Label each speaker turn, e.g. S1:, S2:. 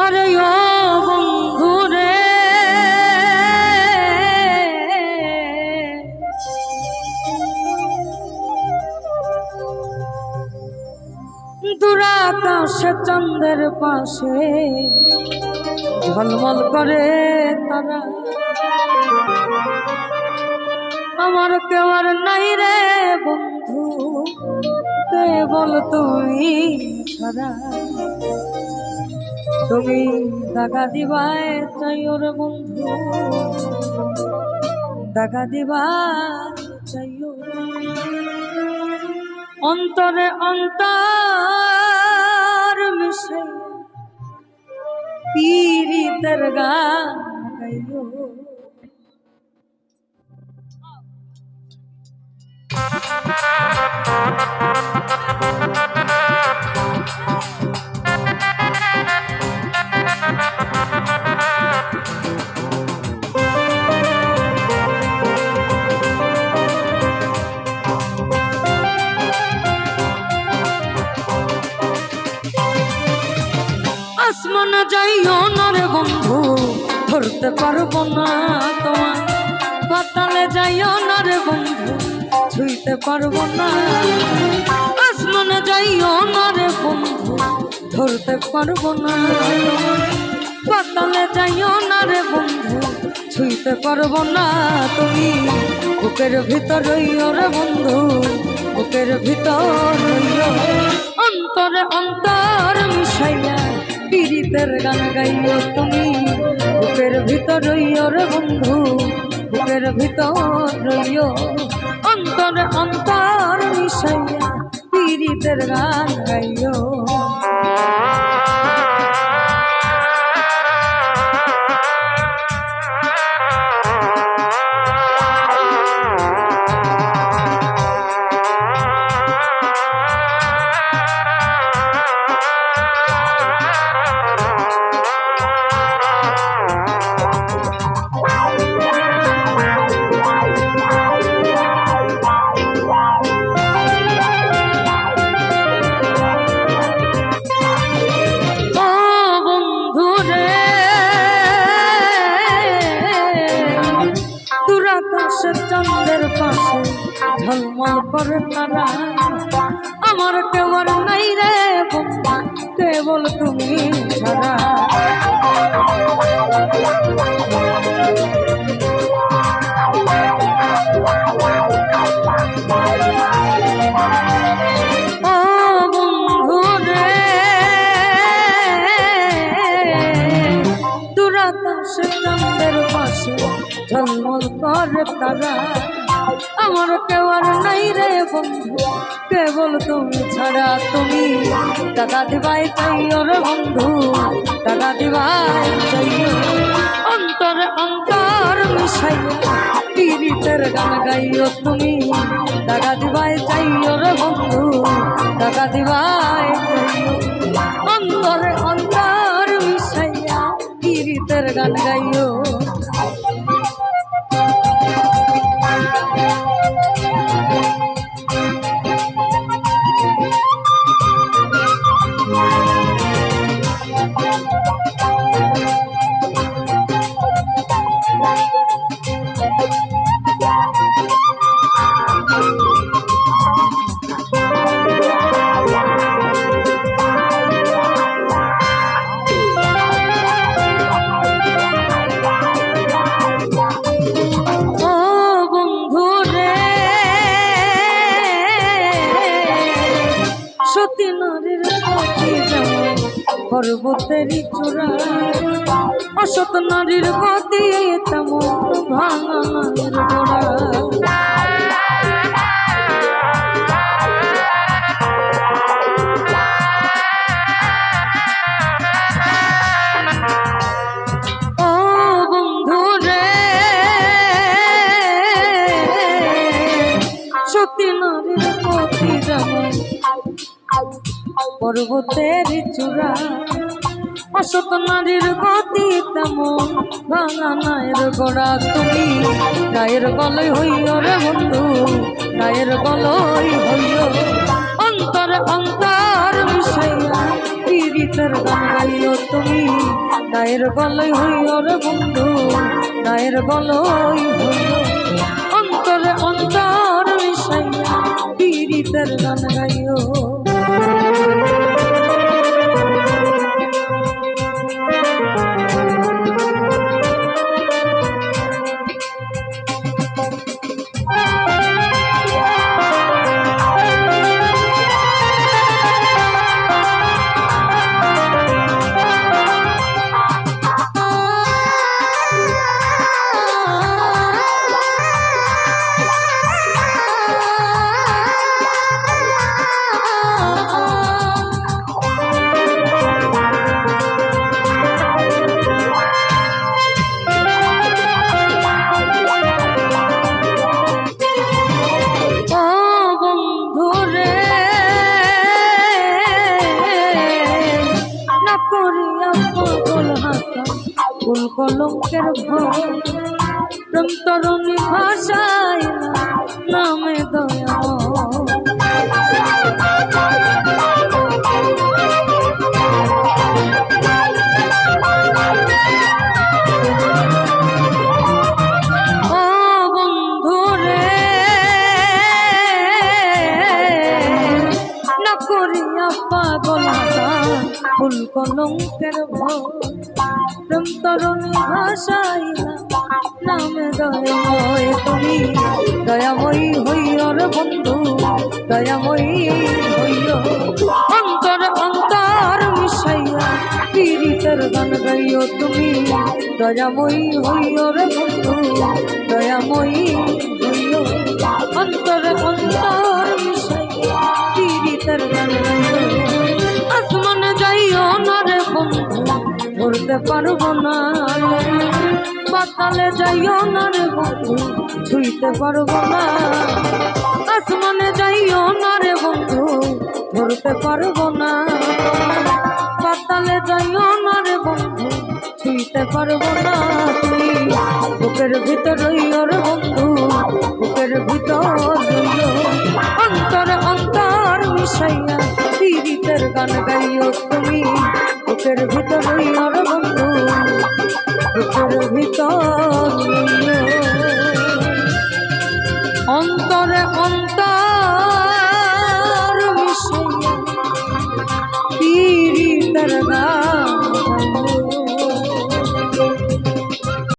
S1: আরে ও বন্ধু রে দুরাকাশে চন্দ্রের পাশে, ঝলমল করে তারা। আমার কেউ আর নাই রে বন্ধু, কেবল তুমি ছাড়া। তুমি দাগা দিবায় চাই ওর বন্ধু দাগা দিবা চাইও অন্তরে অন্তর মিশে পীরিতের গান গাইও। আসমান যাইও না রে বন্ধু, ধরতে পারব না তোমার পাতালে যাইও না রে বন্ধু, ছুঁইতে পারব না। আসমানে যাইও না রে বন্ধু, ধরতে পারব না পাতালে যাইও না রে বন্ধু, ছুঁইতে পারব না তুমি। বুকের ভিতর রইও রে বন্ধু, বুকের ভিতর পীড়িতের গান গাইও তুমি, বুকের ভিতর রইও রে বন্ধু, বুকের ভিতর রইও। অন্তর অন্তর মিশাইয়া পীড়িতের গান গাইও। ঝলমল করে তারা আমার কেবল নাই রে কেবল তুমি ছাড়া। ঝলমল করে তারা। আমার কেউ আর নাই রে বন্ধু। কেবল তুমি ছাড়া তুমি। টাকা দিবাই চাইও রে বন্ধু। টাকা দিবাই চাইও অন্তরে অন্তর মিশাইয়া পীড়িতের গান গাইও তুমি। টাকা দিবাই চাইও রে বন্ধু। টাকা দিবাই অন্তরে অন্তর মিশাইয়া পীড়িতের গান গাইও। সতী নারীর গতি যেমন পর্বতেরই চূড়া। অসত নারীর গতি তেমন ভাঙা নারীর গোড়া। ও বন্ধু রে সতী নারীর পতি যেমন পর্বতের চূড়া অসত নারীর গতি তেমন, ভাঙা নায়ের গোড়া তুমি, গায়ের গলই হইও রে বন্ধু, গায়ের গলই হইও। অন্তরে অন্তর মিশাইয়া পীড়িত পীড়িতের গান গাইও তুমি, গায়ের গলই হইও রে বন্ধু, গায়ের গলই হইও। অন্তরে অন্তর মিশাইয়া পীড়িতের গান গাইও কলঙ্কের ভয় প্রেম তরুণী ভাষায় নামে দয়া পাগল ফুল কলঙ্কের ভয় প্রেম তরুণী ভাষাই নামে দয়াময় তুমি। দয়াময়ী হইয় রে বন্ধু। দয়াময়ী হইয় অন্তর অন্তর মিশাইয়া পীড়িতের গান গাইয় তুমি। দয়াময়ী হইয়র বন্ধু। দয়াময়ী ধরতে পারব না পাতালে যাইও না রে বন্ধু, ছুঁইতে পারব না। আসমানে যাইও না রে বন্ধু, ধরতে পারব না। পাতালে যাইও না রে বন্ধু, ছুঁইতে পারব না তুমি বুকের ভিতর রইও রে বন্ধু, বুকের ভিতর অন্তরে অন্তর মিশাইয়া পীড়িতের গান গাইও তুমি, বুকের